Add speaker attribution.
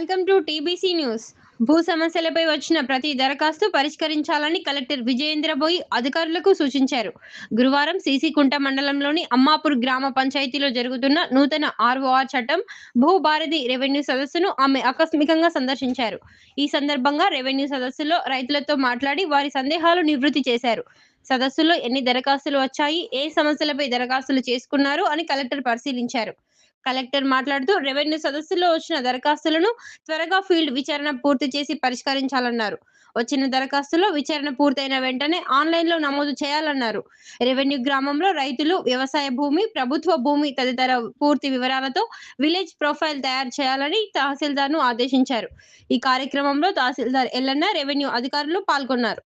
Speaker 1: Welcome to TBC news. భూ సమస్యలపై వచ్చిన ప్రతి దరఖాస్తు పరిష్కరించాలని కలెక్టర్ విజయేంద్ర బోయి అధికారులకు సూచించారు. గురువారం సీసీకుంట మండలంలోని అమ్మాపూర్ గ్రామ పంచాయతీలో జరుగుతున్న నూతన ఆర్ఓఆర్ చట్టం భూ భారతి రెవెన్యూ సదస్సును ఆమె ఆకస్మికంగా సందర్శించారు. ఈ సందర్భంగా రెవెన్యూ సదస్సులో రైతులతో మాట్లాడి వారి సందేహాలు నివృత్తి చేశారు. సదస్సులో ఎన్ని దరఖాస్తులు వచ్చాయి ఏ సమస్యలపై దరఖాస్తులు చేసుకున్నారు అని కలెక్టర్ పరిశీలించారు. కలెక్టర్ మాట్లాడుతూ రెవెన్యూ సదస్సులో వచ్చిన దరఖాస్తులను త్వరగా ఫీల్డ్ విచారణ పూర్తి చేసి పరిష్కరించాలన్నారు. వచ్చిన దరఖాస్తులో విచారణ పూర్తయిన వెంటనే ఆన్లైన్లో నమోదు చేయాలన్నారు. రెవెన్యూ గ్రామంలో రైతులు వ్యవసాయ భూమి ప్రభుత్వ భూమి తదితర పూర్తి వివరాలతో విలేజ్ ప్రొఫైల్ తయారు చేయాలని తహసీల్దార్ను ఆదేశించారు. ఈ కార్యక్రమంలో తహసీల్దార్ ఎల్లన్న రెవెన్యూ అధికారులు పాల్గొన్నారు.